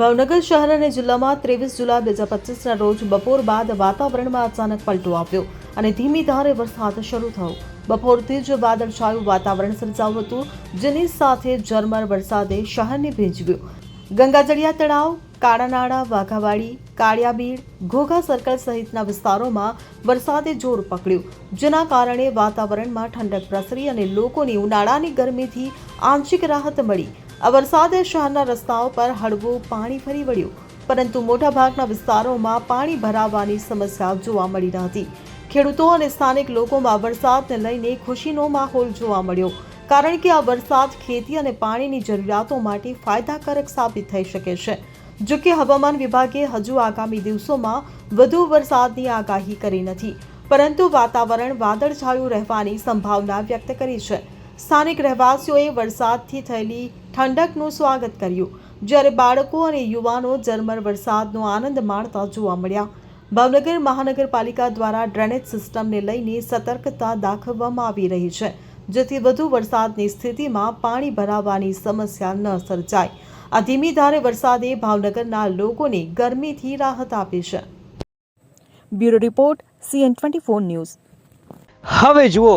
ભાવનગર શહેર અને જિલ્લામાં ત્રેવીસ જુલાઈ બે હજાર પચીસના રોજ બપોર બાદ વાતાવરણમાં અચાનક પલટો આવ્યો અને ધીમી ધારે વરસાદ શરૂ થયો. બપોરથી જ વાદળછાયું વાતાવરણ સર્જાયું હતું, જેની સાથે ઝરમર વરસાદે શહેરને ભીંજવ્યું. ગંગાજળિયા તળાવ, કાળાનાળા, વાઘાવાડી, કાળિયાબીડ, ઘોઘા સર્કલ સહિતના વિસ્તારોમાં વરસાદે જોર પકડ્યું, જેના કારણે વાતાવરણમાં ઠંડક પ્રસરી અને લોકોની ઉનાળાની ગરમીથી આંશિક રાહત મળી. આ વરસાદે શહેરના રસ્તાઓ પર હળવું પાણી ફરી વળ્યું. પરંતુ મોટાભાગના વિસ્તારોમાં પાણી ભરાવાની સમસ્યા જોવા મળી હતી ખેડૂતો અને સ્થાનિક લોકોમાં વરસાદને લઈને ખુશીનો માહોલ જોવા મળ્યો. કારણ કે આ વરસાદ ખેતી અને પાણીની જરૂરિયાતો માટે ફાયદાકારક સાબિત થઈ શકે છે. જો કે હવામાન વિભાગે હજુ આગામી દિવસોમાં વધુ વરસાદની આગાહી કરી નથી. પરંતુ વાતાવરણ વાદળછાયું રહેવાની સંભાવના વ્યક્ત કરી છે. સ્થાનિક રહેવાસીઓએ વરસાદથી થયેલી ઠંડકનું સ્વાગત કર્યું, જ્યારે બાળકો અને યુવાનો ઝરમર વરસાદનો આનંદ માણતા જોવા મળ્યા. ભાવનગર મહાનગરપાલિકા દ્વારા ડ્રેનેજ સિસ્ટમને લઈને સતર્કતા દાખવવામાં આવી રહી છે, જેથી વધુ વરસાદની સ્થિતિમાં પાણી ભરાવાની સમસ્યા ન સર્જાય. આ ધીમી ધારે વરસાદે ભાવનગરના લોકોને ગરમીથી રાહત આપી છે. Bureau report, CN twenty four news. હવે જુઓ